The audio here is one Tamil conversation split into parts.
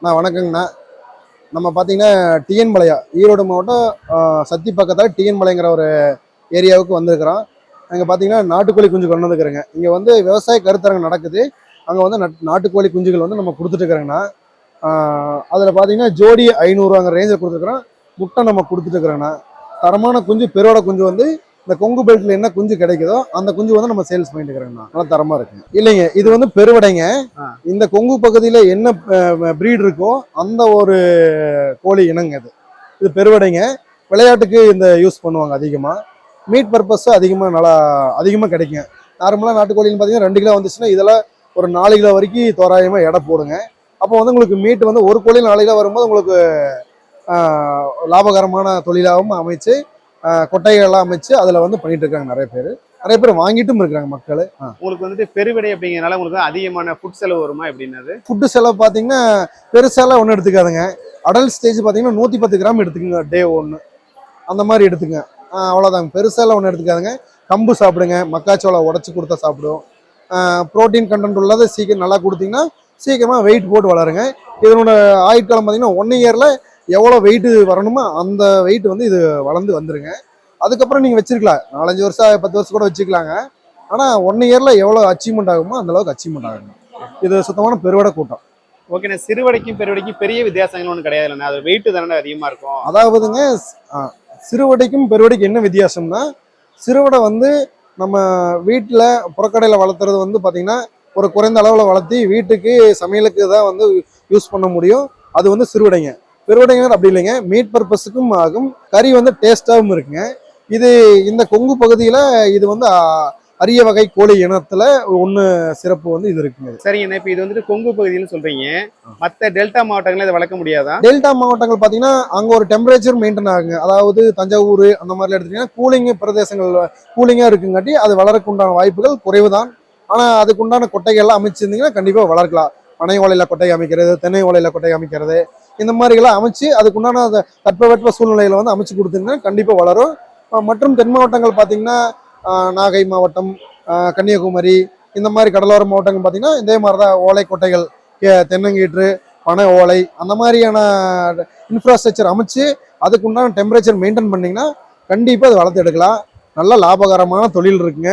அண்ணா வணக்கங்கண்ணா. நம்ம பார்த்தீங்கன்னா டிஎன் மலையா ஈரோடு மாவட்டம் சத்தி பக்கத்தில் டிஎன் மலைங்கிற ஒரு ஏரியாவுக்கு வந்திருக்கிறோம். அங்கே பார்த்தீங்கன்னா நாட்டுக்கோழி குஞ்சு கொண்டு வந்துருக்குறேங்க. இங்கே வந்து விவசாய கருத்தரங்கம் நடக்குது. அங்கே வந்து நட்- நாட்டுக்கோழி குஞ்சுகள் வந்து நம்ம கொடுத்துட்டுருக்குறோங்கண்ணா. அதில் பார்த்தீங்கன்னா ஜோடி ஐநூறுவாங்கிற ரேஞ்சில் கொடுத்துருக்குறோம். முட்டை நம்ம கொடுத்துட்டுருக்குறோங்கண்ணா. தரமான குஞ்சு பெருவோட குஞ்சு வந்து இந்த கொங்கு பெல்ட்டில் என்ன குஞ்சு கிடைக்குதோ அந்த குஞ்சு வந்து நம்ம சேல்ஸ் பண்ணிட்டு இருக்கிறோங்கண்ணா நல்லா தரமாக இருக்குங்க இல்லைங்க இது வந்து பெருவடைங்க. இந்த கொங்கு பகுதியில் என்ன ப்ரீட் இருக்கோ அந்த ஒரு கோழி இனங்க இது இது பெருவடைங்க. விளையாட்டுக்கு இந்த யூஸ் பண்ணுவாங்க அதிகமாக மீட் பர்பஸ் அதிகமாக நல்லா அதிகமாக கிடைக்கும் நார்மலாக நாட்டுக்கோழின்னு பார்த்தீங்கன்னா ரெண்டு கிலோ வந்துச்சுன்னா இதெல்லாம் ஒரு நாலு கிலோ வரைக்கும் தோராயமாக எடை போடுங்க. அப்போ வந்து உங்களுக்கு மீட் வந்து ஒரு கோழி நாலு கிலோ வரும்போது உங்களுக்கு லாபகரமான தொழிலாகவும் அமைச்சு கொட்டைகள்லாம் அமைச்சு அதில் வந்து பண்ணிட்டு இருக்காங்க நிறைய பேர். நிறைய பேர் வாங்கிட்டும் இருக்கிறாங்க மக்கள். உங்களுக்கு வந்துட்டு பெருவிடை அப்படிங்கிறனால உங்களுக்கு அதிகமான ஃபுட் செலவு வருமா? எப்படின்னது ஃபுட்டு செலவு பார்த்தீங்கன்னா பெருசாலாம் ஒன்றும் எடுத்துக்காதுங்க. அடல்ட் ஸ்டேஜ் பார்த்தீங்கன்னா நூற்றி பத்து கிராம் எடுத்துக்கோங்க டே ஒன்று அந்த மாதிரி எடுத்துங்க அவ்வளோதாங்க பெருசாலாம் ஒன்றும் எடுத்துக்காதுங்க. கம்பு சாப்பிடுங்க மக்காச்சோளம் உடச்சி கொடுத்தா சாப்பிடும். ப்ரோட்டீன் கண்டென்ட் உள்ளது சீக்கிரம் நல்லா கொடுத்தீங்கன்னா சீக்கிரமாக வெயிட் போட்டு வளருங்க. இதனோட ஆயுட்காலம் பார்த்தீங்கன்னா ஒன் இயரில் எவ்வளோ வெயிட் வரணுமோ அந்த வெயிட் வந்து இது வளர்ந்து வந்துருங்க. அதுக்கப்புறம் நீங்கள் வச்சிருக்கலாம். நாலஞ்சு வருஷம் பத்து வருஷம் கூட வச்சுக்கலாங்க. ஆனால் ஒன் இயரில் எவ்வளோ அச்சீவ்மெண்ட் ஆகுமோ அந்த அளவுக்கு அச்சீவ்மெண்ட் ஆகுங்க. இது சுத்தமான பெருவடை கூட்டம். ஓகேண்ணா சிறுவடைக்கும் பெருவடைக்கும் பெரிய வித்தியாசங்கள் ஒன்றும் கிடையாது இல்லைண்ணா அது வெயிட் தானே அதிகமா இருக்கும்? அதாவதுங்க சிறுவடைக்கும் பெருவடைக்கும் என்ன வித்தியாசம்னா சிறுவடை வந்து நம்ம வீட்டில் புறக்கடையில் வளர்த்துறது வந்து பார்த்திங்கன்னா ஒரு குறைந்த அளவில் வளர்த்தி வீட்டுக்கு சமையலுக்கு தான் வந்து யூஸ் பண்ண முடியும். அது வந்து சிறுவடைங்க. பெருவடைங்கிறது அப்படி இல்லைங்க. மீட் பர்பஸுக்கும் ஆகும். கறி வந்து டேஸ்ட்டாகவும் இருக்குங்க. இது இந்த கொங்கு பகுதியில் இது வந்து அரிய வகை கோழி இனத்தில் ஒன்று சிறப்பு வந்து இது இருக்குங்க. சரிங்கண்ணா இப்போ இது வந்துட்டு கொங்கு பகுதின்னு சொல்றீங்க. மற்ற டெல்டா மாவட்டங்களில் இதை வளர்க்க முடியாதா? டெல்டா மாவட்டங்கள் பார்த்தீங்கன்னா அங்கே ஒரு டெம்பரேச்சர் மெயின்டைன் ஆகுங்க. அதாவது தஞ்சாவூர் அந்த மாதிரிலாம் எடுத்துட்டீங்கன்னா கூலிங் பிரதேசங்கள் கூலிங்காக இருக்குங்காட்டி அது வளரக்கு உண்டான வாய்ப்புகள் குறைவு தான் ஆனால் அதுக்குண்டான கொட்டைகள்லாம் அமைச்சிருந்தீங்கன்னா கண்டிப்பாக வளர்க்கலாம். பனை ஓலையில் கொட்டை அமைக்கிறது தென்னை ஓலையில் கொட்டை அமைக்கிறது. இந்த மாதிரிலாம் அமைச்சு அதுக்குண்டான அந்த தட்பவெட்ப சூழ்நிலைகளை வந்து அமைச்சு கொடுத்தீங்கன்னா கண்டிப்பாக வளரும். மற்றும் தென் மாவட்டங்கள் பார்த்திங்கன்னா நாகை மாவட்டம் கன்னியாகுமரி இந்த மாதிரி கடலோர மாவட்டங்கள் பார்த்தீங்கன்னா இதே மாதிரி தான் ஓலை கொட்டைகள் தென்னங்கீற்று பனை ஓலை அந்த மாதிரியான இன்ஃப்ராஸ்ட்ரக்சர் அமைச்சு அதுக்குண்டான டெம்பரேச்சர் மெயின்டைன் பண்ணிங்கன்னா கண்டிப்பாக அது வளர்த்து எடுக்கலாம். நல்ல லாபகரமான தொழில் இருக்குங்க.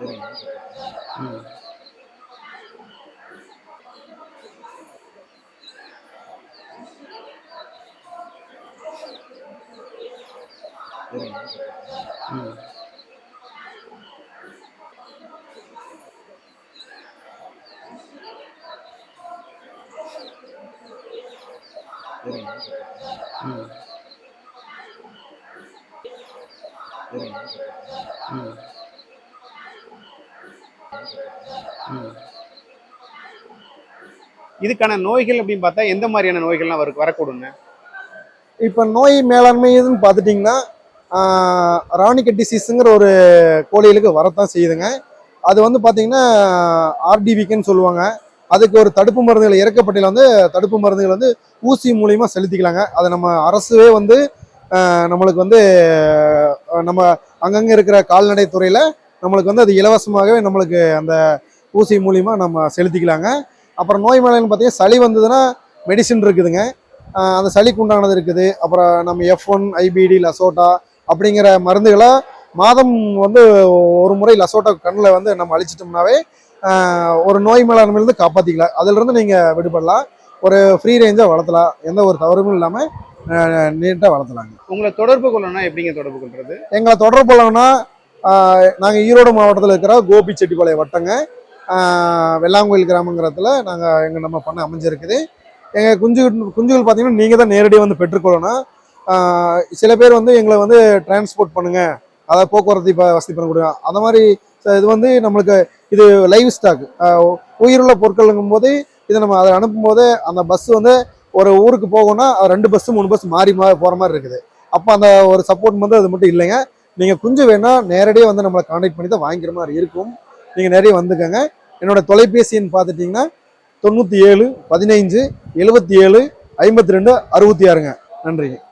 嗯，嗯，嗯，嗯，嗯。இதுக்கான நோய்கள் அப்படின்னு பார்த்தா எந்த மாதிரியான நோய்கள்லாம் வரு வரக்கூடுங்க இப்போ நோய் மேலாண்மை இதுன்னு பார்த்துட்டிங்கன்னா ராணிக்கட் டிசீஸுங்கிற ஒரு கோழிகளுக்கு வரத்தான் செய்யுதுங்க. அது வந்து பார்த்தீங்கன்னா ஆர்டிவிக்குன்னு சொல்லுவாங்க. அதுக்கு ஒரு தடுப்பு மருந்துகள் இறக்கப்பட்டியில் வந்து தடுப்பு மருந்துகள் வந்து ஊசி மூலியமா செலுத்திக்கலாங்க. அதை நம்ம அரசுவே வந்து நம்மளுக்கு வந்து நம்ம அங்கங்கே இருக்கிற கால்நடை துறையில் நம்மளுக்கு வந்து அது இலவசமாகவே நம்மளுக்கு அந்த ஊசி மூலியமா நம்ம செலுத்திக்கலாங்க. அப்புறம் நோய் மேலாண்மை பார்த்தீங்கன்னா சளி வந்ததுன்னா மெடிசின் இருக்குதுங்க. அந்த சளிக்கு உண்டானது இருக்குது. அப்புறம் நம்ம எஃப் ஒன் ஐபிடி லசோட்டா அப்படிங்கிற மருந்துகளை மாதம் வந்து ஒரு முறை லசோட்டா கண்ணில் வந்து நம்ம அழிச்சிட்டோம்னாவே ஒரு நோய் மேலாண்மையிலேருந்து காப்பாற்றிக்கலாம் அதிலிருந்து நீங்கள் விடுபடலாம். ஒரு ஃப்ரீ ரேஞ்சாக வளர்த்தலாம். எந்த ஒரு தவறும் இல்லாமல் நீட்டாக வளர்த்தலாங்க. உங்களை தொடர்பு கொள்ளணும்னா எப்படிங்க தொடர்பு கொள்றது? எங்களை தொடர்பு கொள்ளணும்னா நாங்கள் ஈரோடு மாவட்டத்தில் இருக்கிற கோபி செட்டிப்பாளையம் வட்டங்க வெள்ளாங்கோயில் கிராமங்கிறதுல நாங்கள் எங்கள் நம்ம பண்ண அமைஞ்சிருக்குது. எங்கள் குஞ்சு குஞ்சுகள் பார்த்தீங்கன்னா நீங்கள் தான் நேரடியாக வந்து பெற்றுக்கொள்ளணும். சில பேர் வந்து எங்களை வந்து டிரான்ஸ்போர்ட் பண்ணுங்க. அதாவது போக்குவரத்து இப்போ வசதி பண்ண கொடுங்க. அந்த மாதிரி இது வந்து நம்மளுக்கு இது லைவ் ஸ்டாக் உயிருள்ள பொருட்களுங்கும் போது இதை நம்ம அதை அனுப்பும்போது அந்த பஸ் வந்து ஒரு ஊருக்கு போகணும்னா ரெண்டு பஸ்ஸு மூணு பஸ் மாறி மாறி போகிற மாதிரி இருக்குது. அப்போ அந்த ஒரு சப்போர்ட் வந்து அது மட்டும் இல்லைங்க. நீங்கள் குஞ்சு வேணால் நேரடியாக வந்து நம்மளை காண்டாக்ட் பண்ணி தான் வாங்கிக்கிற மாதிரி இருக்கும். நீங்கள் நிறைய வந்துக்கோங்க. என்னோட தொலைபேசின்னு பார்த்துட்டிங்கன்னா தொண்ணூற்றி ஏழு பதினைஞ்சு எழுபத்தி ஏழு ஐம்பத்தி ரெண்டு அறுபத்தி ஆறுங்க. நன்றிங்க.